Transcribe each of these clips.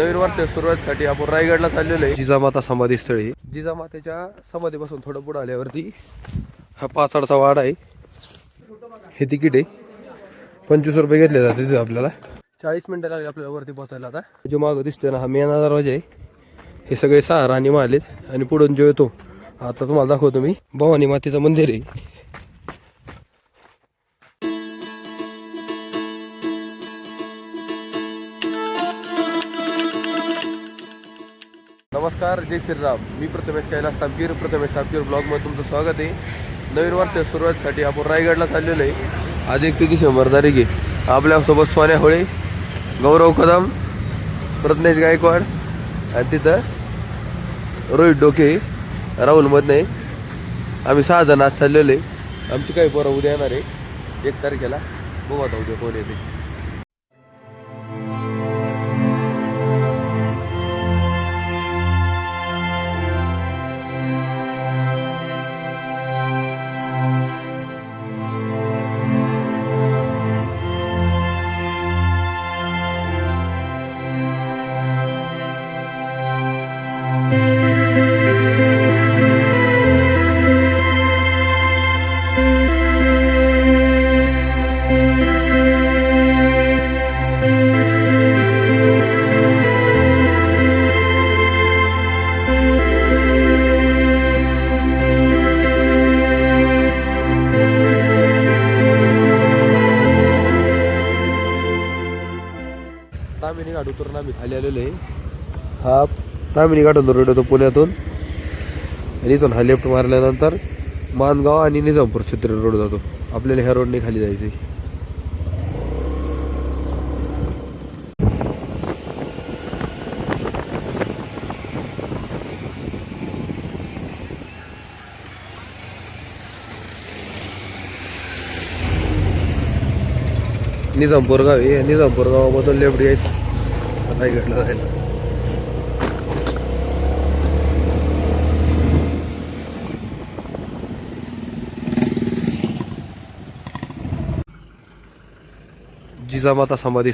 नवीन वर्ष सुरुवातीसाठी आपण रायगडला चाललेलो आहे. जिजामाता समाधी स्थळी जिजामातेच्या समाधीपासून थोडं पुढे आल्यावरती हा पाचाडचा वाडा आहे. हे तिकीट आहे. पंचवीस रुपये घेतले जाते तिथे आपल्याला. चाळीस मिनिटं लागले आपल्याला वरती पोहोचायला आता. जो मागं दिसतोय ना हा मेना दरवाजा आहे. हे सगळे सहा राणी मारलेत आणि पुढून जो येतो आता तुम्हाला दाखवतो मी. भवानी मातेचं मंदिर आहे. नमस्कार जय श्रीराम. मी प्रथमेश कैलास तापकीर प्रथमेश तापकीर ब्लॉगमध्ये तुमचं स्वागत आहे. नवीन वर्ष सुरुवातीसाठी आपण रायगडला चाललेलो आहे. आज एकतीस डिसेंबर तारीख आहे. आपल्यासोबत सोन्या होळे गौरव कदम प्रज्ञेश गायकवाड आणि तिथं रोहित डोके राहुल मधने आम्ही सहा जण आज चाललेलो आहे. आमची काही पोरं उद्या येणार आहे. एक तारखेला. बघू आता उद्या कोण येते. आम्ही खाली आलेलो आहे. हा तामिनी घाटून रोड होतो पुण्यातून. आणि इथून हा लेफ्ट मारल्यानंतर मानगाव आणि निजामपूर क्षेत्र रोड जातो. आपल्याला ह्या रोडने खाली जायचे निजामपूर गाव आहे. निजामपूर गावामधून लेफ्ट घ्यायचं. रायगडला जायला जिजामाता समाधी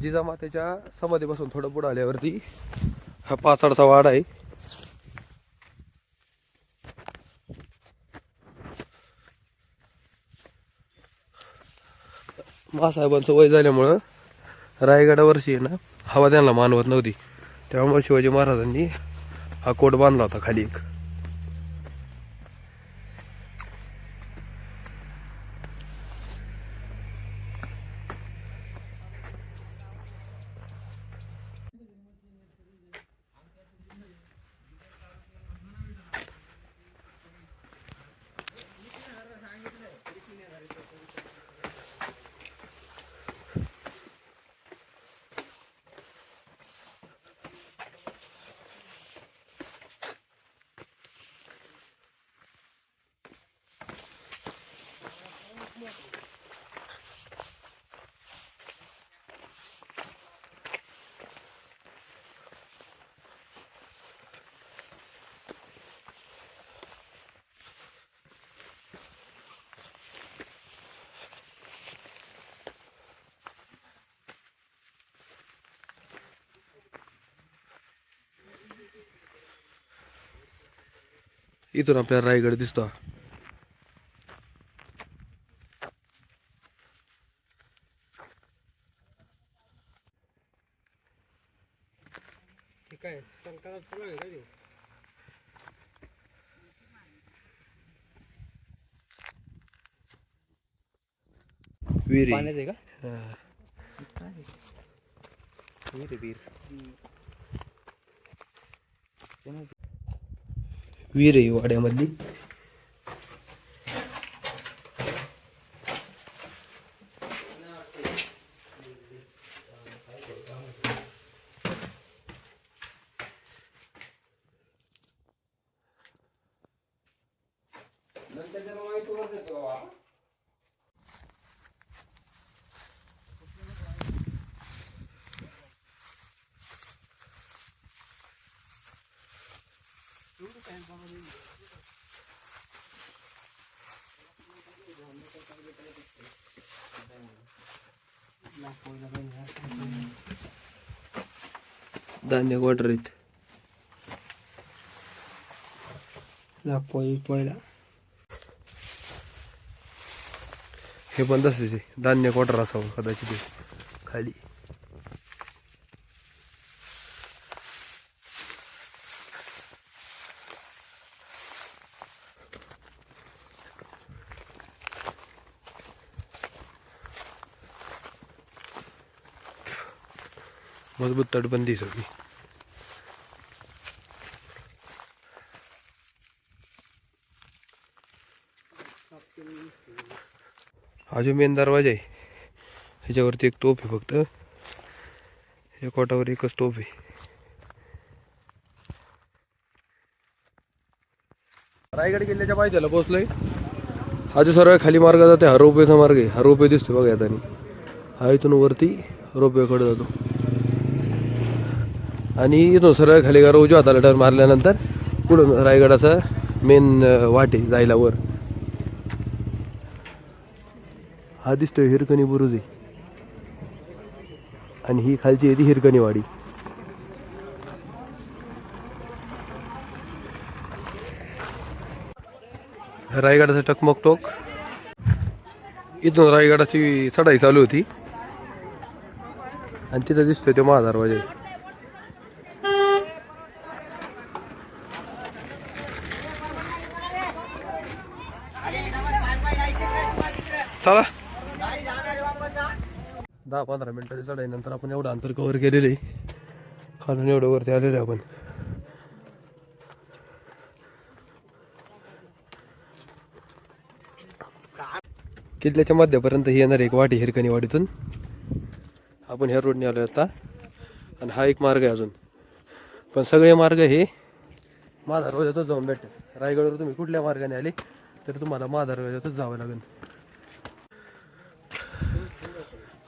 जिजामातेच्या समाधीपासून थोडं पुढं आल्यावरती हा पाचाडचा वाड आहे. मासाहेबांचं वय झाल्यामुळं रायगडावरची ना हवा त्यांना मानवत नव्हती. त्यामुळे शिवाजी महाराजांनी हा कोट बांधला होता खाली एक. इथून आपल्याला रायगड दिसतो. ठीक आहे संकटात तुला आहे का? ते? विहिरी पाण्यात आहे का हा. वीर आहे वीर विहीर आहे वाड्यामधली. धान्य क्वार्टर आहेत पोळी हे पण तसेच आहे. धान्य क्वार्टर असावं कदाचित. खाली. मजबूत तटबंदी सगळी. हा जो मेन दरवाजा आहे ह्याच्यावरती एक तोफ आहे फक्त. या कोटावर एकच तोफ आहे. रायगड किल्ल्याच्या पायथ्याला पोहोचलोय. हा जो सर्व खाली मार्ग जाते हा रोपवेचा मार्ग आहे. हा रोपवे दिसतो बघा येतानी हा इथून वरती रोपवेकडे जातो. आणि इथून सरळ खाली गार उजव्या हाताला टर्न मारल्यानंतर पुढून रायगडाचा मेन वाट आहे जायला वर. हा दिसतोय हिरकणी बुरुज. आहे आणि ही खालची येते हिरकणी वाडी. रायगडाचा टकमक टोक. इथून रायगडाची चढाई चालू होती. आणि तिथं दिसतोय तो महादरवाजा चला. दहा पंधरा मिनिटाची चढाई नंतर आपण एवढं अंतर कव्हर केलेलं आहे. खालून एवढं वरती आलेलं आहे आपण. किल्ल्याच्या मध्यापर्यंत ही येणार एक वाटी हिरकणी वाडीतून आपण ह्या रोडने आलो आता. आणि हा एक मार्ग आहे अजून. पण सगळे मार्ग हे माधार रोजातच जाऊन भेटेल रायगडवर तुम्ही कुठल्या मार्गाने आले तर तुम्हाला माधार रोजातच जावं लागेल.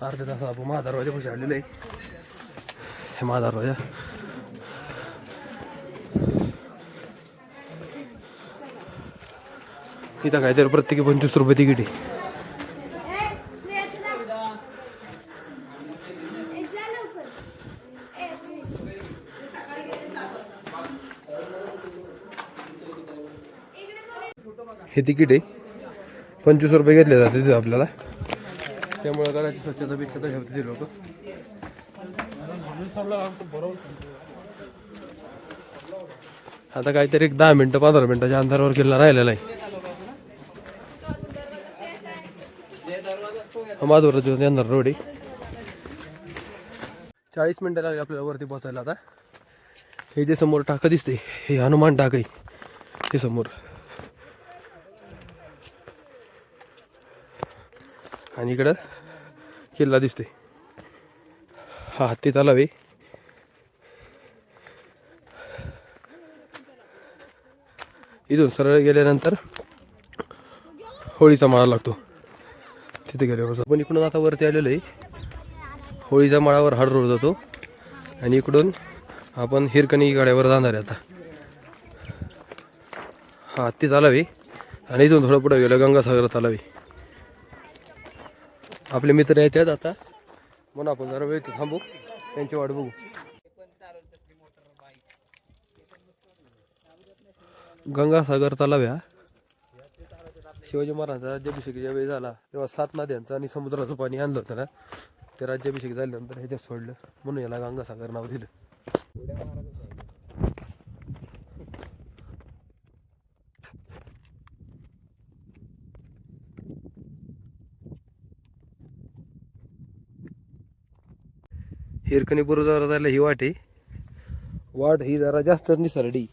अर्ध्या तास आपण महादार पण आलेलो आहे हे महादार वाजा इथं तर प्रत्येकी पंचवीस रुपये तिकीट आहे. हे तिकीट आहे. पंचवीस रुपये घेतले जाते तिथे आपल्याला. त्यामुळे घराची स्वच्छता बिच्छता ठेवते ते लोक. आता काहीतरी एक दहा मिनिटं पंधरा मिनिटाच्या अंधारावर किल्ला राहिलेला आहे. माधुर येणार रोड आहे. चाळीस मिनिटं लागली आपल्याला वरती पोचायला आता. हे जे समोर टाकं दिसते हे हनुमान टाक आहे. हे समोर. आणि इकडं किल्ला दिसतोय. हा हत्ती तलाव आहे. इथून सरळ गेल्यानंतर होळीचा माळा लागतो. तिथे गेल्यावर पण इकडून आता वरती आलेलो आहे. होळीच्या माळावर हाड रोड जातो. आणि इकडून आपण हिरकणी गाड्यावर जाणार आहे आता. हा हत्ती तलाव आहे. आणि इथून थोडं पुढं गेलं गंगासागर तलाव आहे. आपले मित्र येतात आता. म्हणून आपण जरा वेळ थांबू. त्यांची वाट बघू. गंगासागर तलाव या. शिवाजी महाराजांचा राज्याभिषेक ज्यावेळी झाला. तेव्हा सात नद्यांचं आणि समुद्राचं पाणी आणलं होतं ना. ते राज्याभिषेक झाल्यानंतर ह्याच्यात सोडलं. म्हणून याला गंगासागर नाव दिलं. हिरकणी बुरुजावर जायला ही वाट आहे. वाट ही जरा जास्त निसरडी.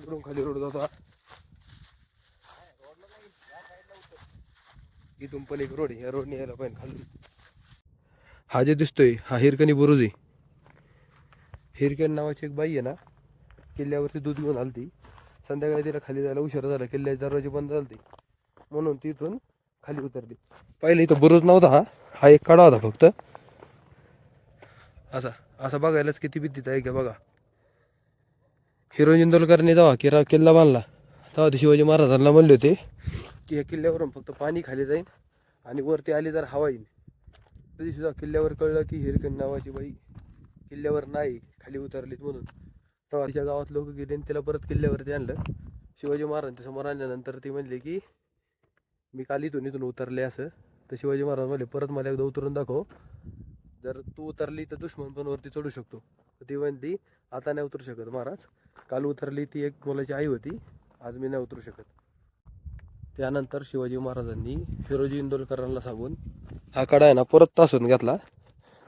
इकडून खाली रोड जातो इथून पण एक रोड आहे या रोडने यायला पाहिजे खाली. हा जे दिसतोय हा हिरकणी बुरुज आहे. हिरकण नावाची एक बाई आहे ना किल्ल्यावरती दूध घेऊन आलती. संध्याकाळी तिला खाली जायला उशीर झाला किल्ल्याचे दरवाजे बंद झालते. म्हणून तिथून खाली उतरली. पहिले इथं बुरुज नव्हता हा. हा एक कडा होता फक्त. असा असा बघायलाच किती भीतीत आहे का बघा. हिरो इंदोलकरने जेव्हा किरा किल्ला बांधला तेव्हा ते शिवाजी महाराजांना म्हणले होते की या किल्ल्यावरून फक्त पाणी खाली जाईल आणि वरती आली तर हवा येईल तरी सुद्धा किल्ल्यावर कळलं की हिरकण नावाची बाई किल्ल्यावर नाही खाली उतरलीत म्हणून. तेव्हा तिच्या गावात लोक गेले आणि तिला परत किल्ल्यावरती आणलं. शिवाजी महाराजांच्या समोर आणल्यानंतर ती म्हणले की मी काल इथून इथून उतरले असं. तर शिवाजी महाराज म्हणले परत मला एकदा उतरून दाखव. जर तू उतरली तर दुश्मन पण वरती चढू शकतो. तर ती म्हणती आता नाही उतरू शकत महाराज. काल उतरली ती एक मुलाची आई होती. आज मी नाही उतरू शकत. त्यानंतर शिवाजी महाराजांनी फिरोजी इंदोलकरांना सांगून हा कडा आहे ना परत तासून घेतला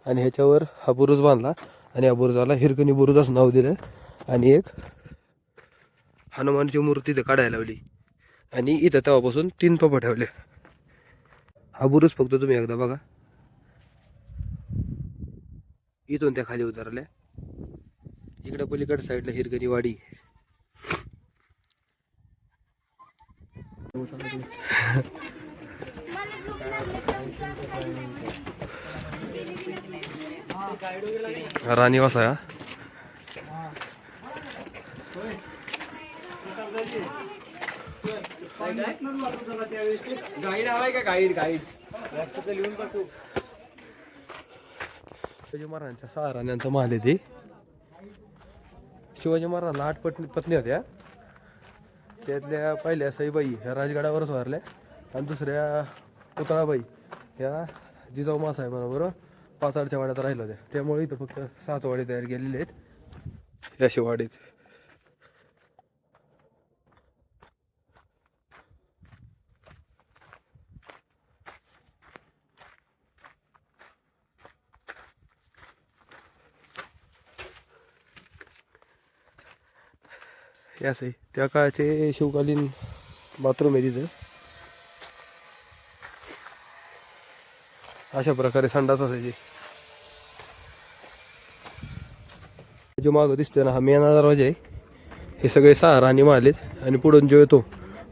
आणि ह्याच्यावर हा बुरुज बांधला आणि या बुरुजाला हिरकणी बुरुज असं नाव दिलं आणि एक हनुमानची मूर्ती इथं काढायला लावली. आणि इथं तेव्हापासून तीन पप्पा ठेवले. हा बुरुज फक्त तुम्ही एकदा बघा. इथून त्या खाली उतरल्या. इकडं पलीकडे साईडला हिरगणी वाडी. राणीवास आहे गाईड हवाय का गाईड गाईड लिहून शिवाजी महाराजांच्या सहा राण्यांचा महाल आहे ते. शिवाजी महाराजांना आठ पत्नी पत्नी होत्या. त्यातल्या पहिल्या सईबाई ह्या राजगडावरच वारल्या. आणि दुसऱ्या पुतळाबाई ह्या जिजाऊ मासाहेबांबरोबर पाचाडच्या वाड्यात राहिल्या होत्या. त्यामुळे इथं फक्त सात वाडी तयार केलेले आहेत. या शिवाडीत. हे असं आहे. त्या काळचे शिवकालीन बाथरूम आहे तिथं. अशा प्रकारे संडास असायचे. जो मागं दिसतोय ना हा मेना दरवाजा आहे. हे सगळे सहा राणी मारलेत आणि पुढून जो येतो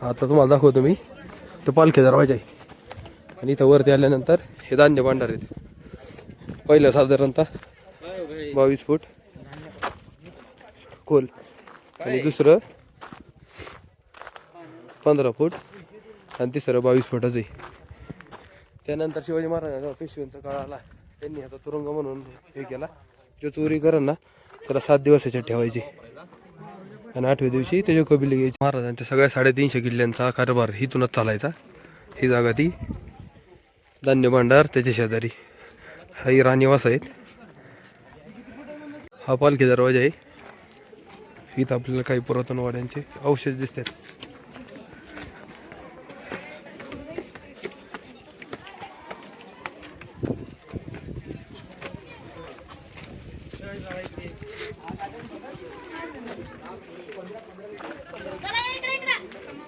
आता तुम्हाला दाखवतो मी तो पालखी दरवाजा आहे. आणि इथं वरती आल्यानंतर हे धान्य भांडार आहेत. पहिलं साधारणतः बावीस फूट. खोल. आणि दुसरं पंधरा फूट आणि तिसरं बावीस फुटाचं आहे. त्यानंतर शिवाजी महाराजांचा पेशव्यांचा काळ आला. त्यांनी आता तुरुंग म्हणून हे केला. जो चोरी करण ना त्याला सात दिवसाच्या ठेवायची. आणि आठव्या दिवशी त्याच्या कबिले घ्यायची. महाराजांच्या सगळ्या साडेतीनशे किल्ल्यांचा कारभार इथूनच चालायचा. ही जागा ती धान्य भांडार त्याच्या शेजारी. हा ही राणीवास आहेत. हा पालखी दरवाजा आहे. इथं आपल्याला काही पुरातन वाड्यांचे अवशेष दिसतात.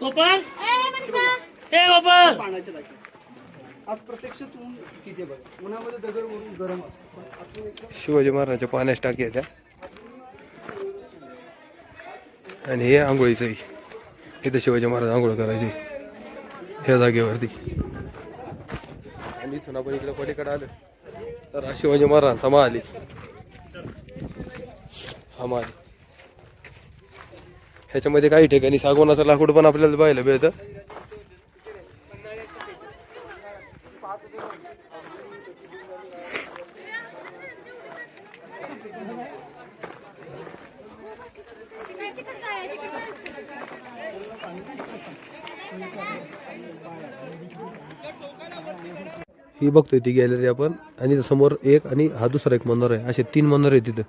गोपाल? ए गोपाल. आज प्रत्यक्ष तू तिथे बघ. उन्हामध्ये दगड वरून गरम असतो. पण आपण एकदम शिवाजी महाराजांच्या पाण्याच्या टाकी आहे त्या आणि हे आंघोळीचं आहे. इथं शिवाजी महाराज आंघोळ करायचे. ह्या जागेवरती. आणि इथून आपण इकडे पलीकडे आलं. तर हा शिवाजी महाराजांचा महाली हा महाली. ह्याच्यामध्ये काही ठिकाणी सागवनाचं लाकूड पण आपल्याला पाहायला मिळतं. ही बघतोय ती गॅलरी आपण. आणि समोर एक आणि हा दुसरा एक मनोर आहे. असे तीन मनोर आहे तिथं.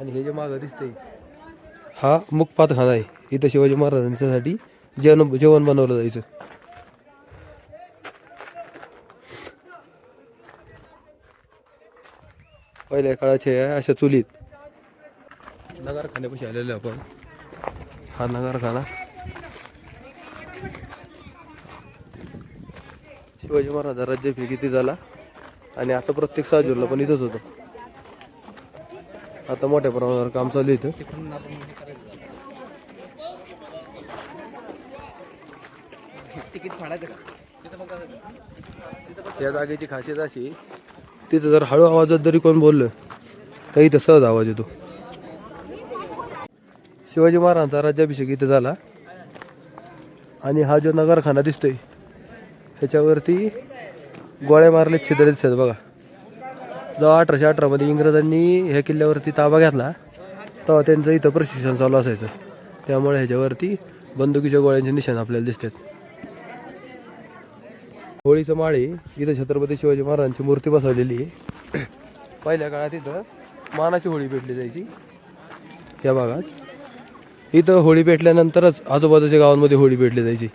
आणि हे जे मागं दिसतंय हा मुखपातखाना आहे. इथं शिवाजी महाराजांच्यासाठी जेवण जेवण बनवलं जायचं. पहिल्या काळाचे अशा चुलीत नगारखान्यापाशी आलेलो आपण. हा नगारखाना. शिवाजी महाराज राज्य किती झाला? आणि आता प्रत्येक साजूरला पण इथंच होतं. आता मोठ्या प्रमाणावर काम चालू आहे इथं. या जागेची खासियत अशी तिथं जर हळू आवाजात जरी कोण बोललं तर इथं सहज आवाज येतो. शिवाजी महाराजांचा राज्याभिषेक इथं झाला. आणि हा जो नगरखाना दिसतोय ह्याच्यावरती गोळ्या मारले छिद्र दिसतात बघा. जेव्हा अठराशे अठरामध्ये इंग्रजांनी ह्या किल्ल्यावरती ताबा घेतला तेव्हा त्यांचं इथं प्रशिक्षण चालू असायचं. त्यामुळे ह्याच्यावरती बंदुकीच्या गोळ्यांचे निशाण आपल्याला दिसतात. होळीचं माळी इथं छत्रपती शिवाजी महाराजांची मूर्ती बसवलेली आहे. पहिल्या काळात इथं मानाची होळी पेटली जायची. या भागात. इथं होळी पेटल्यानंतरच आजूबाजूच्या गावांमध्ये होळी पेटली जायची.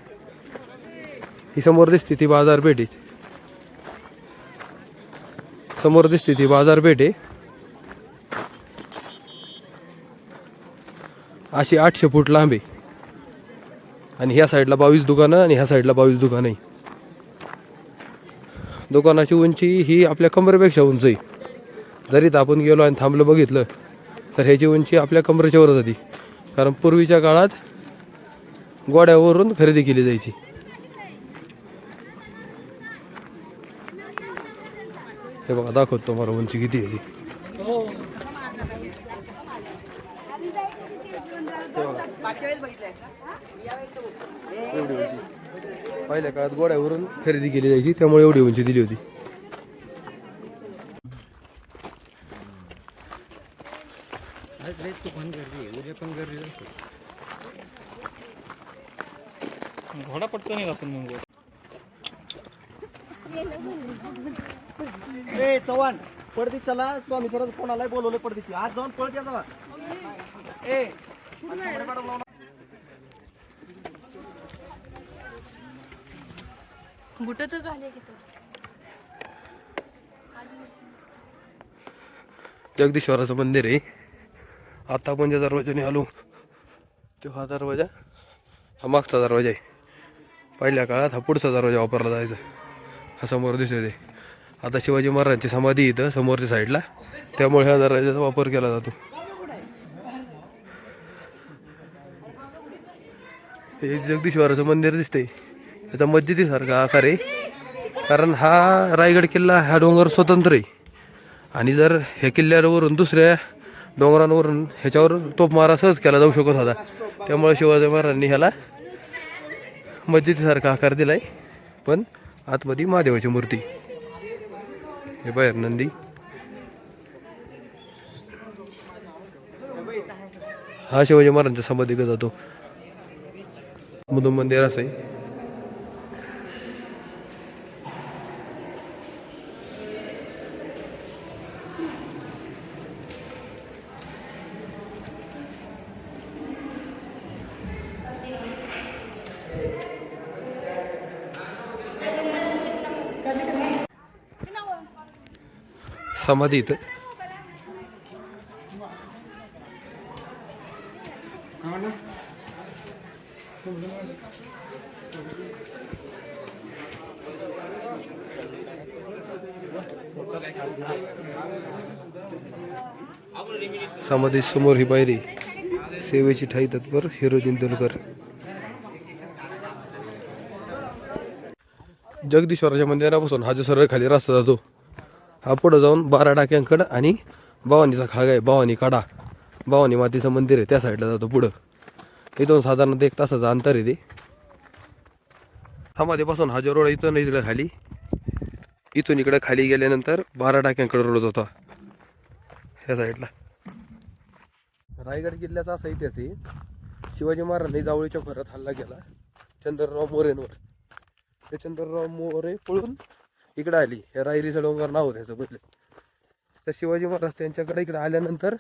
ही समोर दिसते ती बाजारपेठ आहे समोर दिसते ती बाजारपेठ आहे अशी आठशे फूट लांब. आहे आणि ह्या साईडला बावीस दुकानं आणि ह्या साईडला बावीस दुकानं आहे दुकानाची उंची ही आपल्या कमरेपेक्षा उंच आहे. जरी तर आपण गेलो आणि थांबलं बघितलं तर ह्याची उंची आपल्या कमरेच्या वर जाते कारण पूर्वीच्या काळात गोड्यावरून खरेदी केली जायची. हे बघा दाखवतो तुम्हाला उंची किती आहे ती. एवढी उंची पहिल्या काळात गोड्यावरून खरेदी केली जायची त्यामुळे एवढी उंची दिली होती घोडा पटतो नाही आपण मग ए पडदी चला. स्वामी फोन आलाय बोलवलं पडदीची आज जाऊन पळत या जावा. ए बुट तर घाले की तो जगदीश्वराचं मंदिर आहे. आता आपण ज्या दरवाजाने आलो. तो हा दरवाजा? हा मागचा दरवाजा आहे. पहिल्या काळात हा पुढचा दरवाजा वापरला जायचा. हा समोर दिसतो ते. आता शिवाजी महाराजांची समाधी इथं समोरच्या साईडला त्यामुळे ह्या दरवाजाचा वापर केला जातो. हे जगदीश्वराचं मंदिर दिसतंय. त्याचा मस्जिदीसारखा आकार आहे. कारण हा रायगड किल्ला हा डोंगर स्वतंत्र आहे. आणि जर ह्या किल्ल्यावरून दुसऱ्या डोंगरांवरून ह्याच्यावर तोप मारा सहज केला जाऊ शकत होता. त्यामुळे शिवाजी महाराजांनी ह्याला मस्जिदीसारखा आकार दिलाय. पण आतमध्ये महादेवाची मूर्ती. हे बाहेर नंदी. हा शिवाजी महाराजांच्या समाधी जातो. मधून मंदिर असं आहे. समाधी इथं. समाधी समोर ही पायरी. सेवेची ठाई तत्पर हिरो दलकर जगदीश्वराच्या मंदिरापासून हा जो सरळ खाली रस्ता जातो हा पुढं जाऊन बारा टाक्यांकडं आणि भवानीचा खागा आहे. भवानी काडा भवानी मातीचं मंदिर आहे. त्या साईडला जातो पुढं. इथून साधारणतः एक तासाचं अंतर आहे ते. समाधीपासून हा जो रोड आहे इथून इकडं खाली. इथून इकडं खाली गेल्यानंतर बारा टाक्यांकडे रोड होता ह्या साईडला. रायगड किल्ल्याचा असा इतिहास आहे. शिवाजी महाराजांनी जावळीच्या खोऱ्यात हल्ला केला. चंद्रराव मोरेंवर. ते चंद्रराव मोरे पळून इकडं आली. हे रायरीचं डोंगर नाव त्याचं पहिले. तर शिवाजी महाराज त्यांच्याकडे इकडे आल्यानंतर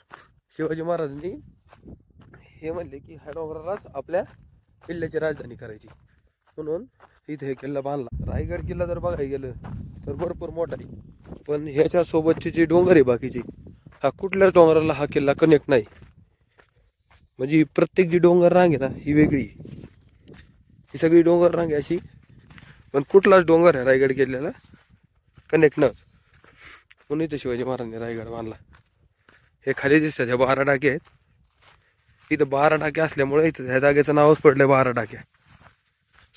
शिवाजी महाराजांनी हे म्हणले की ह्या डोंगरालाच आपल्या किल्ल्याची राजधानी करायची. म्हणून इथे हे किल्ला बांधला. रायगड किल्ला जर बघायला गेलं तर भरपूर मोठा आहे. पण ह्याच्यासोबतचे जे डोंगर आहे बाकीची हा कुठल्याच डोंगराला हा किल्ला कनेक्ट नाही. म्हणजे प्रत्येक जी डोंगर रांग आहे ना ही वेगळी ही सगळी डोंगर रांग आहे अशी. पण कुठलाच डोंगर आहे रायगड किल्ल्याला कनेक्ट न म्हणून इथं शिवाजी महाराजांनी रायगड बांधला? हे खाली दिसतात ह्या बारा टाके आहेत. इथं बारा टाके असल्यामुळे इथं ह्या जागेचं नावच पडलंय बारा टाक्या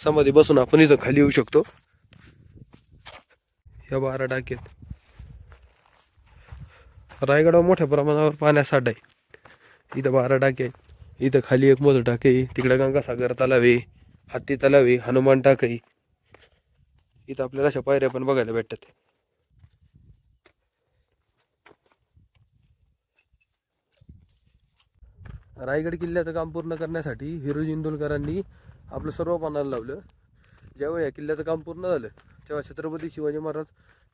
समाधी बसून आपण इथं खाली येऊ शकतो. ह्या बारा टाक्यात रायगडावर मोठ्या प्रमाणावर पाण्यासाठ आहे. इथं बारा टाके आहेत. इथं खाली एक मोठं टाके तिकडं तिकडे गंगासागर तलाव आहे. हत्ती तलाव आहे. हनुमान टाक आहे. इथं आपल्याला अशा पायऱ्या पण बघायला भेटतात. रायगड किल्ल्याचं काम पूर्ण करण्यासाठी हिरोजी इंदोलकरांनी आपलं सर्व पानाला लावलं. ज्यावेळी या किल्ल्याचं काम पूर्ण झालं तेव्हा छत्रपती शिवाजी महाराज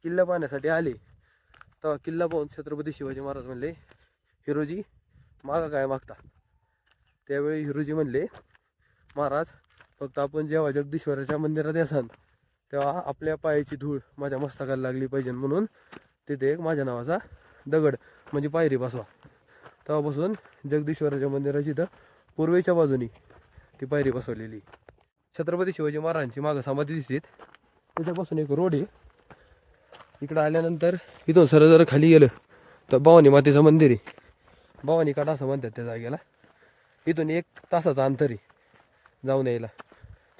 किल्ला पाहण्यासाठी आले. तेव्हा किल्ला पाहून छत्रपती शिवाजी महाराज म्हणले हिरोजी मागा काय मागता? त्यावेळी हिरोजी म्हणले महाराज फक्त आपण जेव्हा जगदीश्वराच्या मंदिरात असाल तेव्हा आपल्या पायाची धूळ माझ्या मस्तकाला लागली पाहिजे म्हणून तिथे एक माझ्या नावाचा दगड म्हणजे पायरी बसवा. तेव्हापासून जगदीश्वराच्या मंदिराची इथं पूर्वेच्या बाजूनी ती पायरी बसवलेली. छत्रपती शिवाजी महाराजांची मागं समाधी दिसते त्याच्यापासून एक रोड आहे. इकडं आल्यानंतर इथून सरळ जर खाली गेलं तर भवानी मातेचं मंदिर आहे. भवानी काटा असं म्हणतात त्या जागेला. इथून एक तासाचं अंतर आहे जाऊन यायला.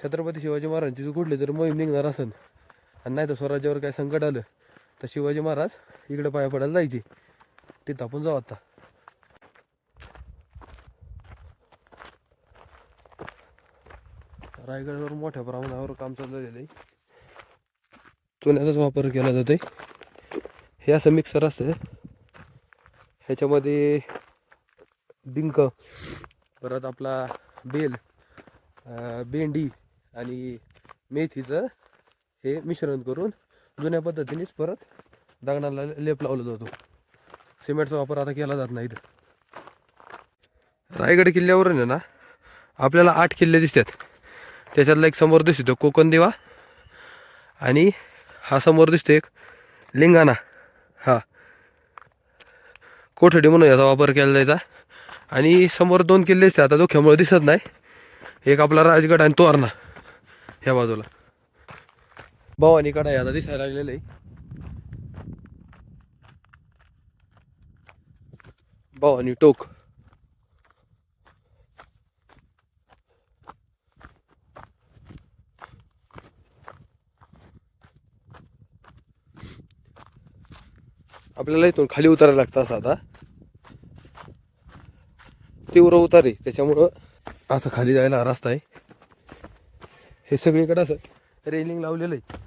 छत्रपती शिवाजी महाराजांची कुठली जर मोहीम निघणार असेल आणि नाही तर स्वराज्यावर काय संकट आलं तर शिवाजी महाराज इकडे पाया पडायला जायचे. तिथं आपण जाऊ आता. रायगडवर मोठ्या प्रमाणावर काम चाललेलं आहे. चुन्याचाच वापर केला जातो हे असं मिक्सर असतं. ह्याच्यामध्ये डिंक परत आपला बेल भेंडी आणि मेथीचं हे मिश्रण करून जुन्या पद्धतीनेच परत दगडाला लेप लावला जातो. सिमेंटचा वापर आता केला जात नाही इथं. रायगड किल्ल्यावरून आहे ना आपल्याला आठ किल्ले दिसतात. त्याच्यातला एक समोर दिसतो कोकण देवा. आणि हा समोर दिसतो एक लिंगाणा. हा. कोठडी म्हणून याचा वापर केला जायचा. आणि समोर दोन किल्ले दिसते आता धोक्यामुळे दिसत नाही. एक आपला राजगड आणि तोरणा ह्या बाजूला. भवानी कडा आहे आता दिसायला लागलेलं आहे. भवानी टोक. आपल्याला इथून खाली उतरायला लागतं असं आता. तीव्र उतार आहे त्याच्यामुळं असं खाली जायला रस्ता आहे. हे सगळीकडे असं रेलिंग लावलेलं आहे.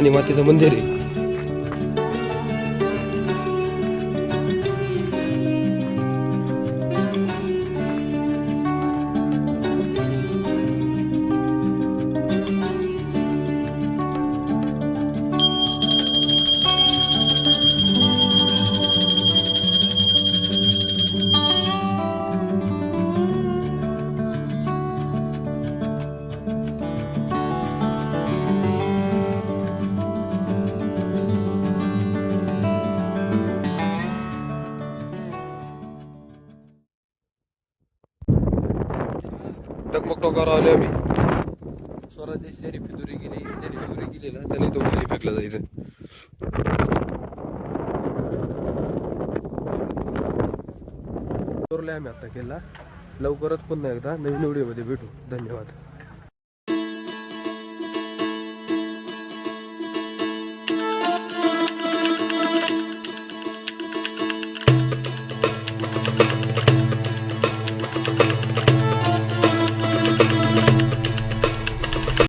भवानी मातेचं मंदिर आहे. टोकावर आलो आम्ही. स्वराज्याची जरी फिदुरी गेली जरी फिदुरी गेली ना त्याने तो खाली फेकला जायचं. आम्ही आता केला लवकरच पुन्हा एकदा नवीन व्हिडिओमध्ये भेटू. धन्यवाद.